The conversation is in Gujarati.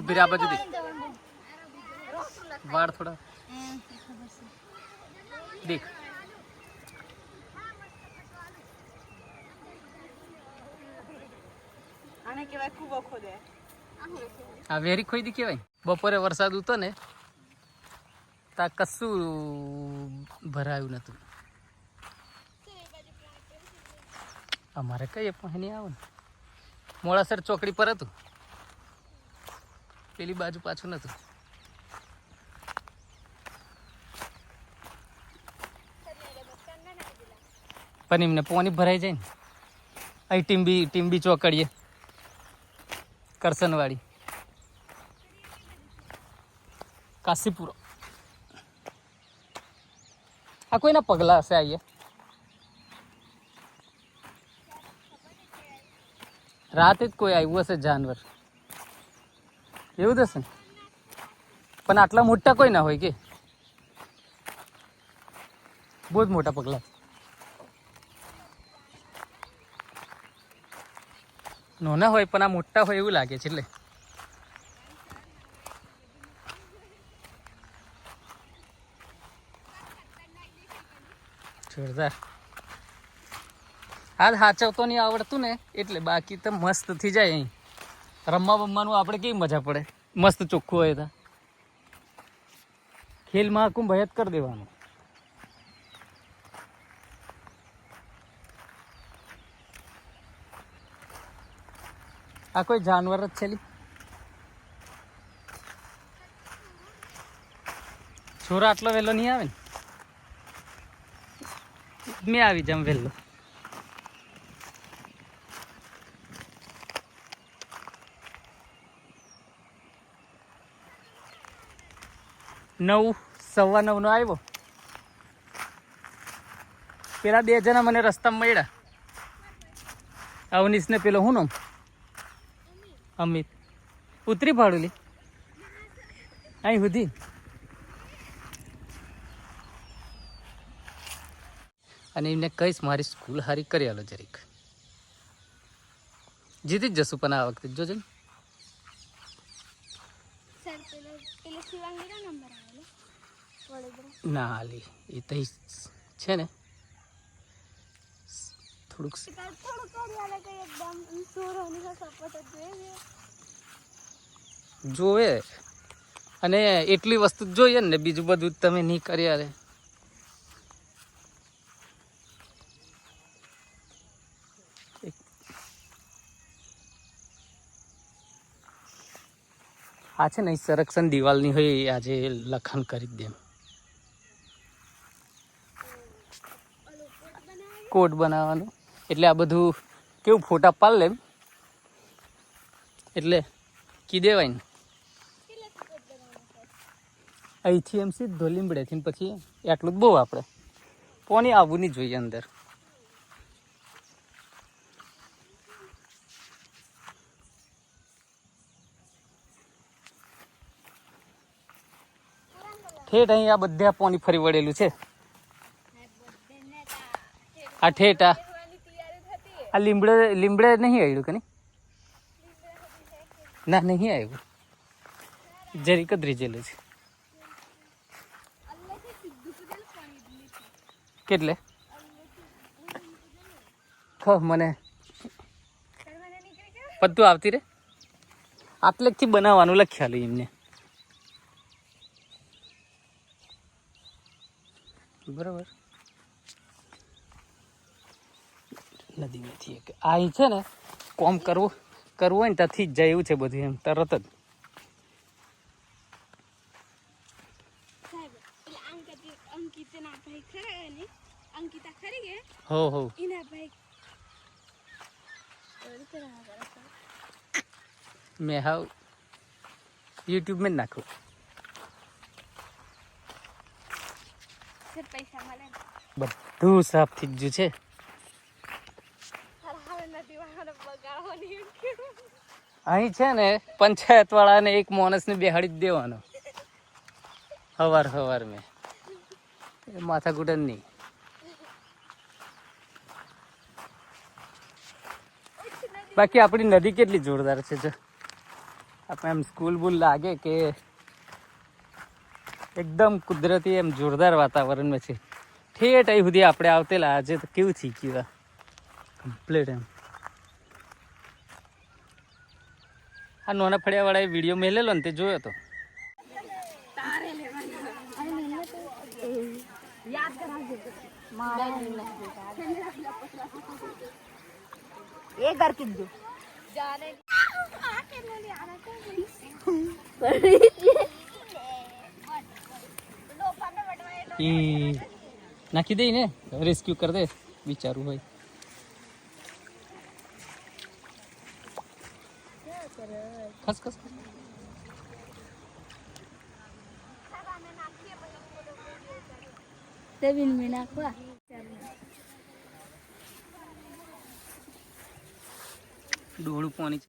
ઊભી રે આ બાજુ દેખ. વાળ થોડા. દેખ. આને કહેવાય ઓખો દે. આ વેરી ખોઈદી કહેવાય. બપોરે વરસાદ ઉતો ને તા કશું ભરાયું નતું. અમારે કઈ પણ નહીં આવે મોડાસર ચોકડી પર હતું. પેલી બાજુ પાછું નતું પણ એમને પોની ભરાઈ જાય ને. અહીં ટીમ્બી ટીમ્બી ચોકડીએ. કરસનવાડી. કાશીપુરો. આ કોઈના પગલા હશે આઈએ રાતે જ કોઈ આવ્યું હશે જાનવર. એવું થશે ને. પણ આટલા મોટા કોઈ ના હોય કે? બહુ જ મોટા પગલા. નાના હોય પણ આ મોટા હોય એવું લાગે છે એટલે. જોરદાર. આજ હાચવતો નહીં આવડતું ને, એટલે બાકી તો મસ્ત થઈ જાય અહીં. રમવા બમવાનું આપણે કેવી મજા પડે? મસ્ત ચોખ્ખું હોય તો. ખેલ મહાકુંભ હયાત કરી દેવાનું. આ કોઈ જાનવર જ છે છોરા આટલો વહેલો નહીં આવે ને? મેં આવી જામ વહેલો. નવ, સવા નવનો આવ્યો. પેલા બે જણા મને રસ્તામાં મળ્યા. અવનીશ ને પેલો હું નામ? અમિત. ઉતરી ભાડું લી અહીં સુધી. અને એમને કહીશ, મારી સ્કૂલ હારી કરી આલો જરીક. જીતી જ જશું, પણ આ વખતે. જોજો ને. ના હાલી. એ તો છે ને. થોડુંક જોવે. અને એટલી વસ્તુ જોઈએ ને બીજું બધું તમે નહીં કર્યા રે આ છે ને સંરક્ષણ દિવાલની હોય આજે લખાણ કરી જ દેમ. કોટ બનાવવાનો. એટલે આ બધું કેવું ફોટા પાડ લેમ. એટલે કી દેવાય ને? અહીંથી એમ સીધો લીમડેથી પછી એટલું જ બહુ આપણે. પોની આવવું નહીં જોઈએ અંદર? ઠેઠ અહીં આ બધા પોની ફરી વળેલું છે. આ ઠેટા આ લીમડે લીમડે નહીં આવ્યું કે નહીં? ના, નહીં આવ્યું. જરીક જ રીજેલું છે. કેટલે? ખ, મને. બધું આવતી રે? આટલેકથી બનાવવાનું લખ્યાલું એમને. બરાબર. નદીમાંથી એક. આ છે ને કોમ કરવું કરવું હોય ને ત્યાંથી જ જાય એવું છે બધું એમ તરત જ. હો હો. મેં હાવ યુટ્યુબમાં જ નાખું બધું સાફ થઈ ગયું છે તારા હવે નથી વાળાને બગાડવાની એમ કેવું અહીં છે ને પંચાયત વાળાને એક માણસને બેહાડી જ દેવાનો. હવાર હવાર મેં. માથા કુટન નહીં. બાકી આપણી નદી કેટલી જોરદાર છે, જો. આપણે એમ સ્કૂલ બુલ લાગે કે એકદમ કુદરતી એમ જોરદાર વાતાવરણમાં છે. ઠેઠ અહીં સુધી આપણે આવતેલા, આજે તો કેવું થઈ ગયું કમ્પ્લીટ એમ. આ નાના ફળિયાવાળાએ વીડિયો મેલેલો ને તે જોયો તો. નાખી દઈ ને રેસ્ક્યુ કરી દે, વિચારું હોય ખસ ખસ. તેવીન મે નાખવા ડોળું પાણી